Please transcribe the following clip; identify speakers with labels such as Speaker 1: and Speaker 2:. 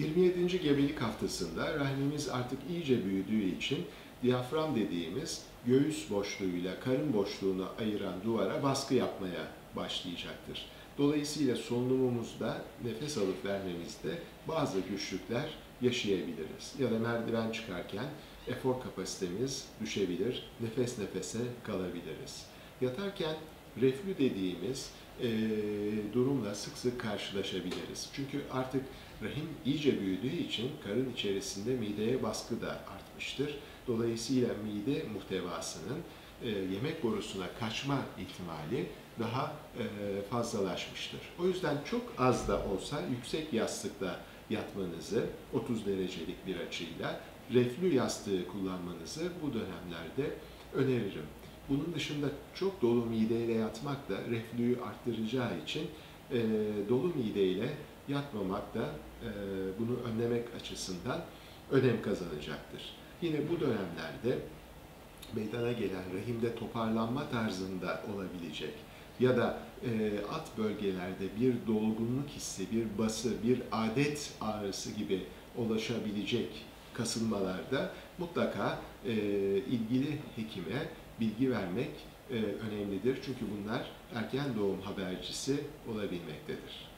Speaker 1: 27. gebelik haftasında rahmimiz artık iyice büyüdüğü için diyafram dediğimiz göğüs boşluğuyla karın boşluğunu ayıran duvara baskı yapmaya başlayacaktır. Dolayısıyla solunumumuzda nefes alıp vermemizde bazı güçlükler yaşayabiliriz. Ya da merdiven çıkarken efor kapasitemiz düşebilir, nefes nefese kalabiliriz. Yatarken reflü dediğimiz e, durumla sık sık karşılaşabiliriz. Çünkü artık rahim iyice büyüdüğü için karın içerisinde mideye baskı da artmıştır. Dolayısıyla mide muhtevasının e, yemek borusuna kaçma ihtimali daha e, fazlalaşmıştır. O yüzden çok az da olsa yüksek yastıkta yatmanızı 30 derecelik bir açıyla reflü yastığı kullanmanızı bu dönemlerde öneririm. Bunun dışında çok dolu mideyle yatmak da reflüyü arttıracağı için e, dolu mideyle yatmamak da e, bunu önlemek açısından önem kazanacaktır. Yine bu dönemlerde meydana gelen rahimde toparlanma tarzında olabilecek ya da e, alt bölgelerde bir dolgunluk hissi, bir bası, bir adet ağrısı gibi ulaşabilecek kasılmalarda mutlaka e, ilgili hekime bilgi vermek e, önemlidir. Çünkü bunlar erken doğum habercisi olabilmektedir.